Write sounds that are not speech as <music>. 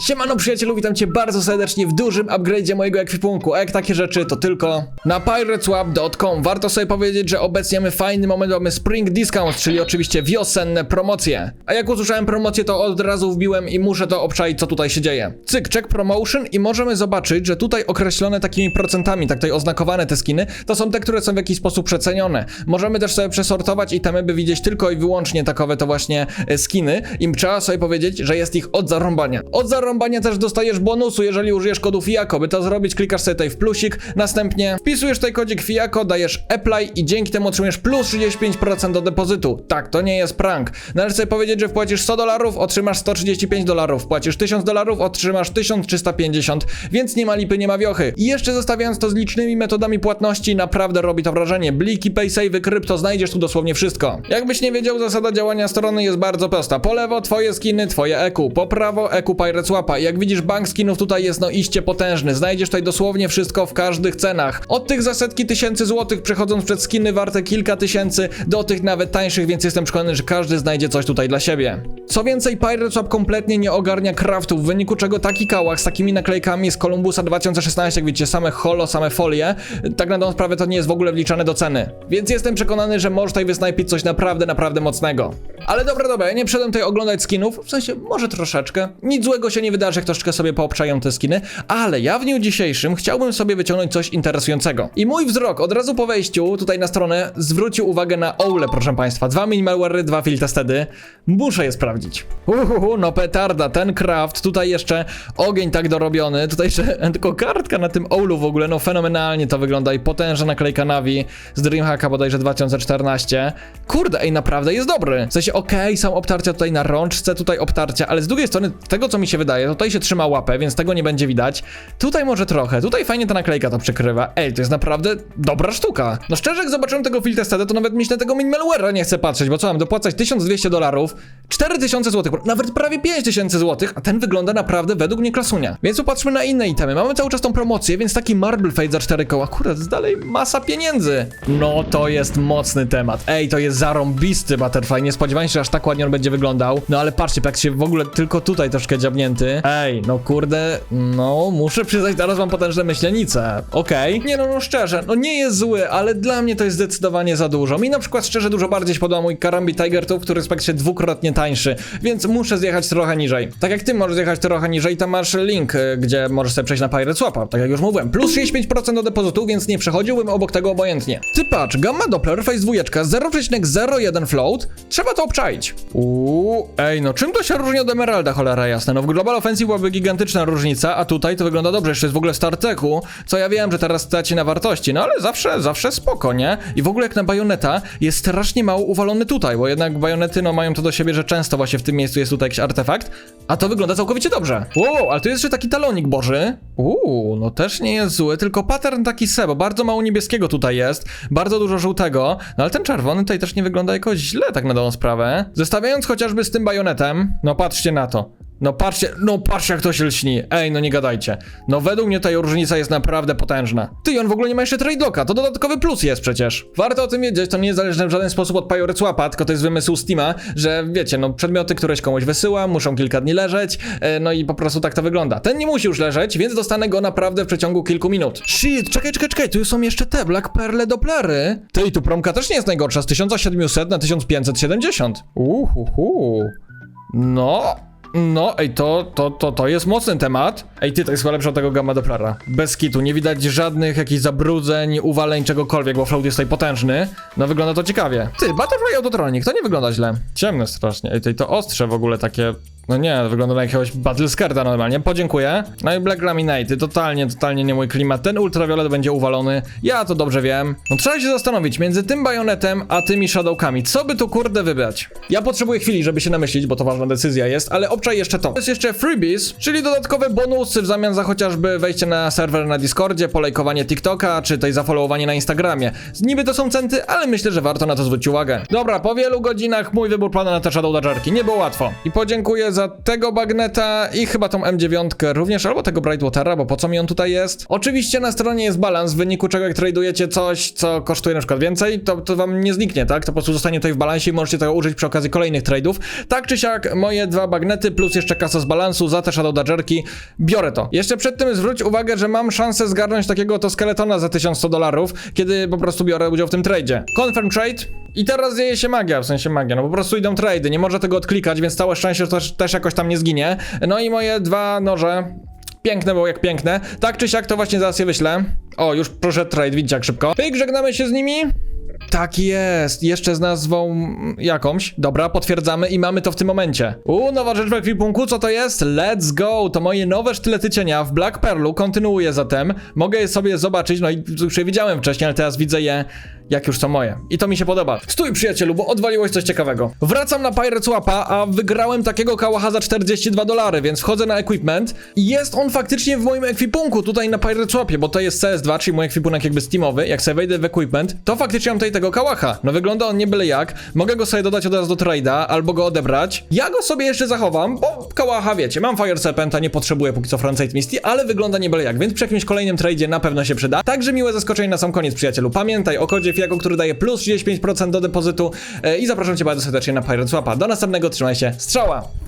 Siemano przyjacielu, witam cię bardzo serdecznie w dużym upgrade'zie mojego ekwipunku, a jak takie rzeczy to tylko na pirateswap.com. Warto sobie powiedzieć, że obecnie mamy fajny moment, mamy Spring Discount, czyli oczywiście wiosenne promocje. A jak usłyszałem promocję, to od razu wbiłem i muszę to obczaić, co tutaj się dzieje. Cyk, check promotion i możemy zobaczyć, że tutaj określone takimi procentami, tak tutaj oznakowane te skiny, to są te, które są w jakiś sposób przecenione. Możemy też sobie przesortować i temy by widzieć tylko i wyłącznie takowe to właśnie e, skiny i trzeba sobie powiedzieć, że jest ich od zarąbania. Od zarąbania też dostajesz bonusu, jeżeli użyjesz kodu FIACO. By to zrobić, klikasz sobie tutaj w plusik, następnie wpisujesz tutaj kodzik FIACO, dajesz apply i dzięki temu otrzymujesz plus 35% do depozytu. Tak, to nie jest prank. Należy sobie powiedzieć, że wpłacisz 100 dolarów, otrzymasz 135 dolarów, płacisz 1000 dolarów, otrzymasz 1350, więc nie ma lipy, nie ma wiochy. I jeszcze zestawiając to z licznymi metodami płatności, naprawdę robi to wrażenie. Bliki, paysavey, krypto, znajdziesz tu dosłownie wszystko. Jakbyś nie wiedział, zasada działania strony jest bardzo prosta. Po lewo twoje skiny, twoje EQ, po prawo EQ Pirate Jak widzisz, bank skinów tutaj jest no iście potężny. Znajdziesz tutaj dosłownie wszystko w każdych cenach. Od tych za setki tysięcy złotych, przechodząc przed skiny warte kilka tysięcy, do tych nawet tańszych, więc jestem przekonany, że każdy znajdzie coś tutaj dla siebie. Co więcej, Pirate Swap kompletnie nie ogarnia craftów, w wyniku czego taki kałach z takimi naklejkami z Columbusa 2016, jak widzicie, same holo, same folie, tak na dobrą sprawę to nie jest w ogóle wliczane do ceny. Więc jestem przekonany, że możesz tutaj wysnajpić coś naprawdę, naprawdę mocnego. Ale dobra, dobra, ja nie przyszedłem tutaj oglądać skinów, w sensie może troszeczkę. Nic złego się nie wydarzy, jak troszeczkę sobie poobczają te skiny, ale ja w dniu dzisiejszym chciałbym sobie wyciągnąć coś interesującego. I mój wzrok od razu po wejściu tutaj na stronę zwrócił uwagę na Oule, proszę państwa. Dwa minimalware, dwa field testy. Muszę je sprawdzić. Uhuhu, no petarda, ten craft, tutaj jeszcze ogień tak dorobiony, tutaj jeszcze <laughs> tylko kartka na tym Oulu w ogóle, no fenomenalnie to wygląda i potężna naklejka Navi z Dreamhacka bodajże 2014. Kurde, ej, naprawdę jest dobry. W sensie, okej, są obtarcia tutaj na rączce, tutaj obtarcia, ale z drugiej strony, tego co mi się wydaje, to tutaj się trzyma łapę, więc tego nie będzie widać. Tutaj może trochę, tutaj fajnie ta naklejka to przykrywa. Ej, to jest naprawdę dobra sztuka. No szczerze, jak zobaczyłem tego Field Tested, to nawet myślę tego Minimalware'a nie chcę patrzeć, bo co mam dopłacać 1200 dolarów, 4000 zł, nawet prawie 5000 zł, a ten wygląda naprawdę według mnie klasunia. Więc popatrzmy na inne itemy. Mamy cały czas tą promocję, więc taki Marble Fade za 4 koła, akurat jest dalej masa pieniędzy. No to jest mocny temat. Ej, to jest zarąbisty Butterfly, nie spodziewałem się, że aż tak ładnie on będzie wyglądał. No ale patrzcie, jak się w ogóle tylko tutaj troszkę dziabnięty. Ej, no kurde, no muszę przyznać, teraz mam potężne myślenice. Okej. Nie no, no szczerze, no nie jest zły, ale dla mnie to jest zdecydowanie za dużo. Mi na przykład szczerze dużo bardziej się podoba mój Karambi Tiger Tooth, który jest praktycznie dwukrotnie tańszy, więc muszę zjechać trochę niżej. Tak jak ty możesz zjechać trochę niżej, tam masz link, y, gdzie możesz sobie przejść na Pirate Swapa, tak jak już mówiłem. Plus 65% do depozytu, więc nie przechodziłbym obok tego obojętnie. Ty patrz, Gamma Doppler Face 2, 0,01 float, trzeba to obczaić. Uuu, ej, no czym to się różni od Emeralda, cholera jasna? No w Global Offensive byłaby gigantyczna różnica, a tutaj to wygląda dobrze, jeszcze jest w ogóle StarTechu, co ja wiem, że teraz traci na wartości, no ale zawsze, zawsze spoko, nie? I w ogóle jak na Bajoneta jest strasznie mało uwalony tutaj, bo jednak Bajonety no mają to do siebie, że często właśnie w tym miejscu jest tutaj jakiś artefakt, a to wygląda całkowicie dobrze. Wow, ale tu jest jeszcze taki talonik boży. Uuu, no też nie jest zły, tylko pattern taki se, bo bardzo mało niebieskiego tutaj jest, bardzo dużo żółtego, no ale ten czerwony tutaj też nie wygląda jakoś źle, tak na dobrą sprawę. Zestawiając chociażby z tym bajonetem, no patrzcie na to. No patrzcie, no patrzcie jak to się lśni. Ej, no nie gadajcie. No według mnie ta różnica jest naprawdę potężna. Ty, on w ogóle nie ma jeszcze trade locka, to dodatkowy plus jest przecież. Warto o tym wiedzieć, to nie jest zależne w żaden sposób od Pirate Swapa, tylko to jest wymysł Steama, że wiecie, no przedmioty, któreś komuś wysyła, muszą kilka dni leżeć, e, no i po prostu tak to wygląda. Ten nie musi już leżeć, więc dostanę go naprawdę w przeciągu kilku minut. Shit, czekaj, czekaj, czekaj, tu są jeszcze te Black Perle Dopplery. Ty, tu promka też nie jest najgorsza, z 1700 na 1570. Uhuhu. No, no, ej, to, to, to, to jest mocny temat. Ej, ty, to jest chyba lepsze od tego Gamma Dopplera. Bez kitu, nie widać żadnych jakichś zabrudzeń, uwaleń, czegokolwiek, bo float jest tutaj potężny. No, wygląda to ciekawie. Ty, Butterfly Autotronic, to nie wygląda źle. Ciemne strasznie. Ej, tutaj to ostrze w ogóle takie... No nie, wygląda na jakiegoś Battle Scarda normalnie, podziękuję. No i Black Laminate, totalnie, totalnie nie mój klimat. Ten ultrawiolet będzie uwalony, ja to dobrze wiem. No trzeba się zastanowić między tym bajonetem, a tymi shadowkami. Co by tu kurde wybrać? Ja potrzebuję chwili, żeby się namyślić, bo to ważna decyzja jest, ale obczaj jeszcze to. Jest jeszcze freebies, czyli dodatkowe bonusy w zamian za chociażby wejście na serwer na Discordzie, polajkowanie TikToka, czy tej zafollowowanie na Instagramie. Niby to są centy, ale myślę, że warto na to zwrócić uwagę. Dobra, po wielu godzinach mój wybór planu na te Shadow nie było łatwo. I podziękuję za za tego bagneta i chyba tą M9 również, albo tego Brightwatera, bo po co mi on tutaj jest? Oczywiście na stronie jest balans, w wyniku czego jak tradujecie coś, co kosztuje na przykład więcej, to, to wam nie zniknie, tak? To po prostu zostanie tutaj w balansie i możecie tego użyć przy okazji kolejnych tradeów. Tak czy siak, moje dwa bagnety plus jeszcze kasa z balansu za te Shadow Dodgerki, biorę to. Jeszcze przed tym zwróć uwagę, że mam szansę zgarnąć takiego to skeletona za 1100 dolarów, kiedy po prostu biorę udział w tym tradzie. Confirm trade. I teraz dzieje się magia, w sensie magia, no po prostu idą trady, nie można tego odklikać, więc całe szczęście, też, też jakoś tam nie zginie. No i moje dwa noże, piękne było jak piękne, tak czy siak to właśnie zaraz je wyślę. O, już proszę trade, widzicie jak szybko. Pyk, żegnamy się z nimi. Tak jest, jeszcze z nazwą jakąś. Dobra, potwierdzamy i mamy to w tym momencie. U, nowa rzecz w ekwipunku, co to jest? Let's go! To moje nowe sztylety cienia w Black Pearlu, kontynuuję zatem. Mogę je sobie zobaczyć, no i już je widziałem wcześniej, ale teraz widzę je jak już są moje. I to mi się podoba. Stój przyjacielu, bo odwaliłeś coś ciekawego. Wracam na Pirate Swapa, a wygrałem takiego kałacha za 42 dolary, więc wchodzę na equipment i jest on faktycznie w moim ekwipunku tutaj na Pirate Swapie, bo to jest CS2, czyli mój ekwipunek jakby steamowy. Jak sobie wejdę w equipment, to faktycznie mam tutaj tego kałacha. No wygląda on nie byle jak. Mogę go sobie dodać od razu do trade'a, albo go odebrać. Ja go sobie jeszcze zachowam, bo kałacha wiecie, mam Fire Serpenta, nie potrzebuję póki co Frontside Misty, ale wygląda nie byle jak, więc przy jakimś kolejnym trade'zie na pewno się przyda. Także miłe zaskoczenie na sam koniec przyjacielu. Pamiętaj o kodzie FIAGO, który daje plus 35% do depozytu e, i zapraszam cię bardzo serdecznie na Pirate Swapa. Do następnego, trzymaj się, strzała!